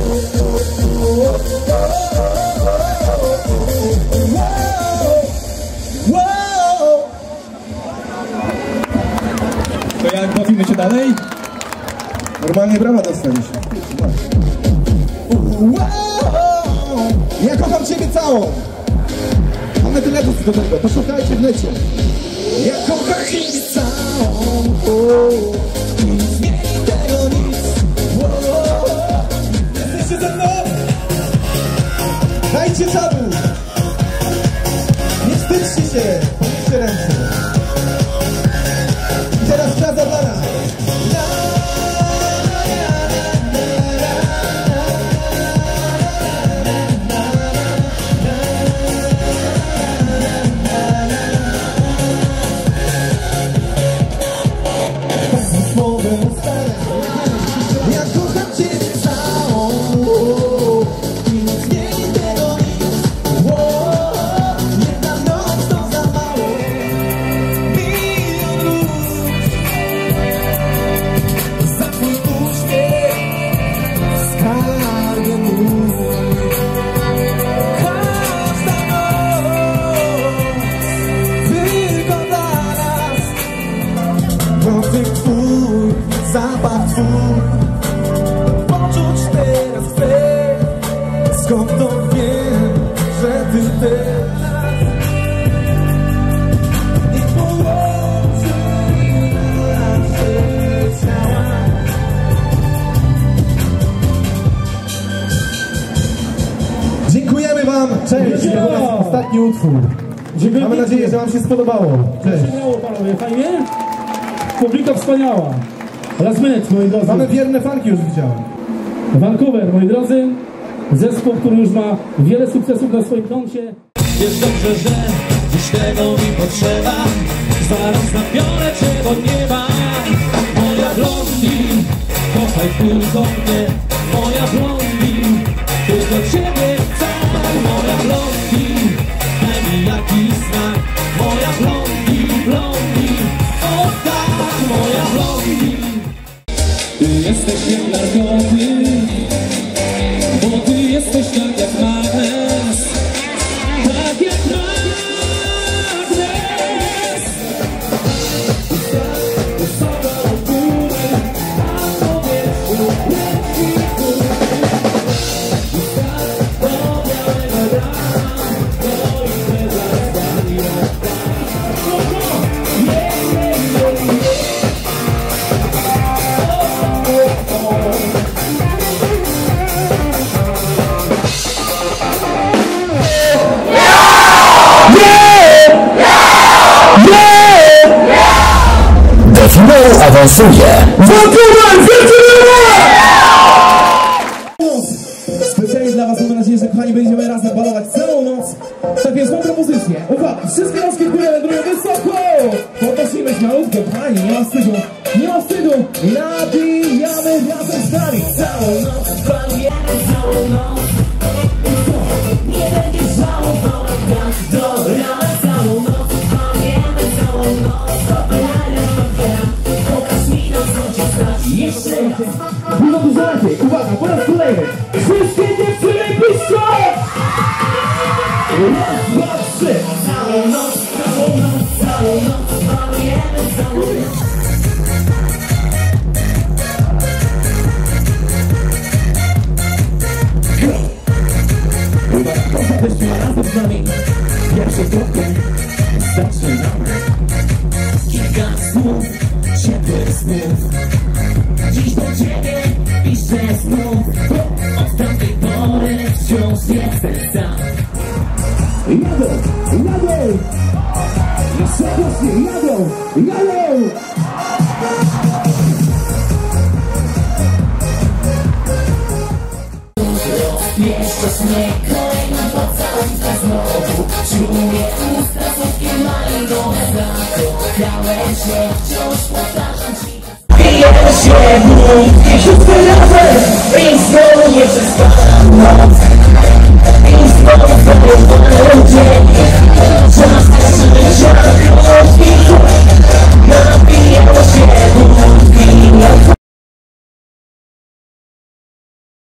Wow! To bawimy się dalej? Normalnie brawa dostaliśmy. Wow! Ja kocham Ciebie całą! Mamy teledysk do tego, poszukajcie w necie. Ja kocham Ciebie całą! O, Nie zmieni tego nic! Wow! Jesteście ze? Dajcie czadu! Twój Poczuć teraz chcę Skąd to wiem, że ty też Dziękujemy wam! Cześć! To jest ostatni utwór. Dziękuję Mamy nadzieję, że wam się spodobało. Cześć! Wspaniało panowie, fajnie? Publika wspaniała. Last minute, moi drodzy. Mamy wierne fanki już widziałem. Vancouver, moi drodzy. Zespół, który już ma wiele sukcesów na swoim koncie. Wiesz dobrze, że dziś tego mi potrzeba Zaraz nabiorę cię do nieba Moja blondi, kochaj tylko mnie Moja blondi, Если всех наркотиков awansuje Specjalnie dla was mamy nadzieję, że kochani będziemy razem balować całą noc. Tak więc mam propozycję. Uwaga, wszystkie rączki górę wędrują wysoko. Podnosimy śmiałutko, kochani, nie ma wstydu. Nie ma wstydu. Nabijamy razem z nami całą noc. Balujemy całą noc. Nie będziesz żałował, jak do rana całą noc. Balujemy całą noc. Raz. Dużo, lepiej. Uwaga, po raz kolejny. Wszystkie dziewczyny piszą! Raz, dwa, trzy. Całą noc, całą noc, całą noc. Balujemy całą noc. Weźmy razem z nami Pierwszy krokiem Zaczynamy Kilka słów Ciepłych snów Dziś do ciebie piszę znów Bo od tamtej pory wciąż jestem sam. Jadą, jadą. Jeszcze głośniej, jadą, jadą. Jeszcze śnieg, kolejna pocałunka znowu Czuję usta słodkie malinowe Zakochałem się, wciąż powtarzam ci się, bóg i wszyscy razem I znowu nie przestała noc